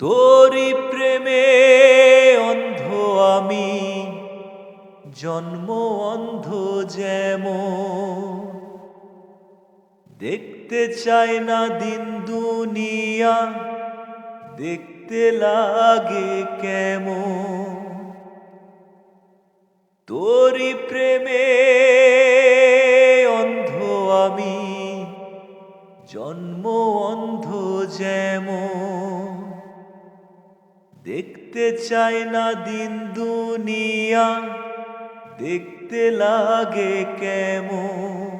তোরি প্রেমে অন্ধ আমি, জন্ম অন্ধ যেমন দেখতে চাই না দিন দুনিয়া, দেখতে লাগে কেমন। তোরি প্রেমে অন্ধ আমি, জন্ম অন্ধ যেমন। দেখতে চাই না দিন দুনিয়া, দেখতে লাগে কেমন?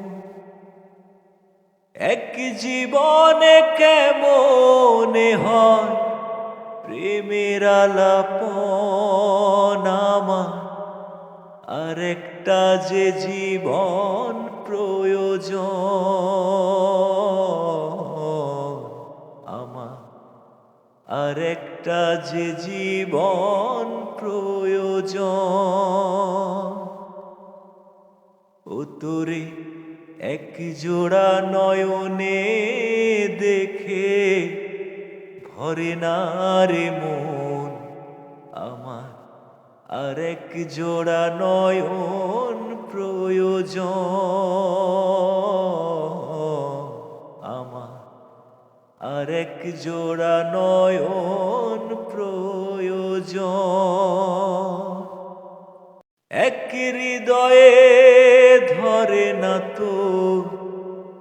এক জীবনে কেমনে হয় প্রেমের আলাপন আমার? আরেকটা যে জীবন প্রয়োজন। আরেকটা যে জীবন প্রয়োজন। ও তোরে এক জোড়া নয়নে দেখে ভরে না রে মন। আমার আরেক জোড়া নয়ন প্রয়োজন। আরেক জোড়া নয়ন প্রয়োজন। এক হৃদয়ে ধরে না তো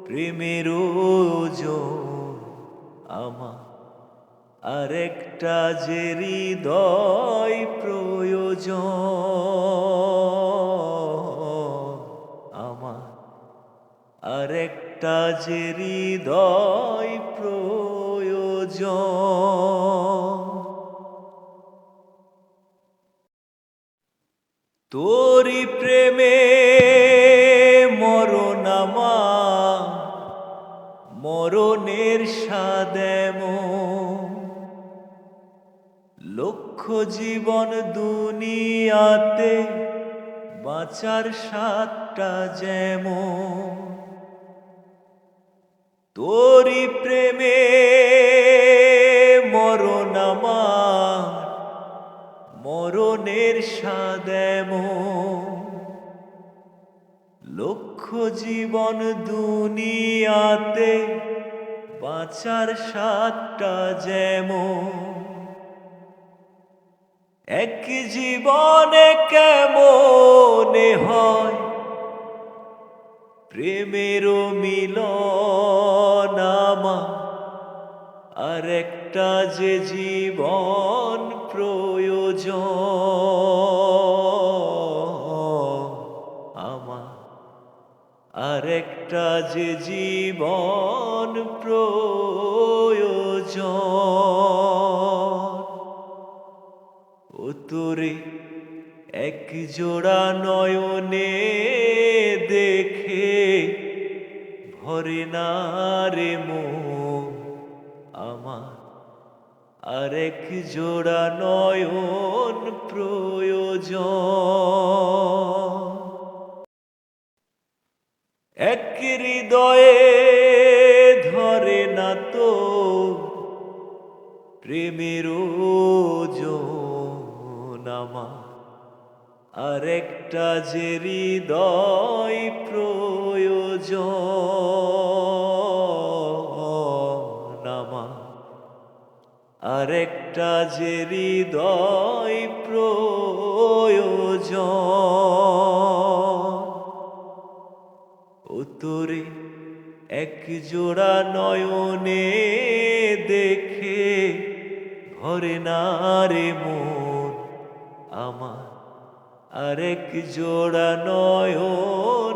প্রেমের আমার। আরেকটা যে হৃদয় প্রয়োজন আমার। আরেকটা যে হৃদয় তোরি প্রেমে মরণামা মরণের সাদেম লক্ষ জীবন দুনিয়াতে বাঁচার সাতটা যেমন। মরণের সাদেম লক্ষ জীবন দুনিয়াতে বাঁচার সাতটা যেমন। এক জীবনে কেমনে হয়? প্রেমেরও মিলন আরেকটা যে জীবন প্রয়োজন আমার, আরেকটা যে জীবন প্রয়োজন। ও তোরে এক জোড়া নয়নে দেখে ভরে না রে আমার আরেক জোড়া নয়ন প্রয়োজন। এক হৃদয়ে ধরে না তো প্রেমের আমার। আরেকটা যে হৃদয় প্রয়োজন। আরেকটা যে হৃদয় প্রয়োজন। তোরে এক জোড়া নয়নে দেখে ভরে না রে মন আমার। আরেক জোড়া নয়ন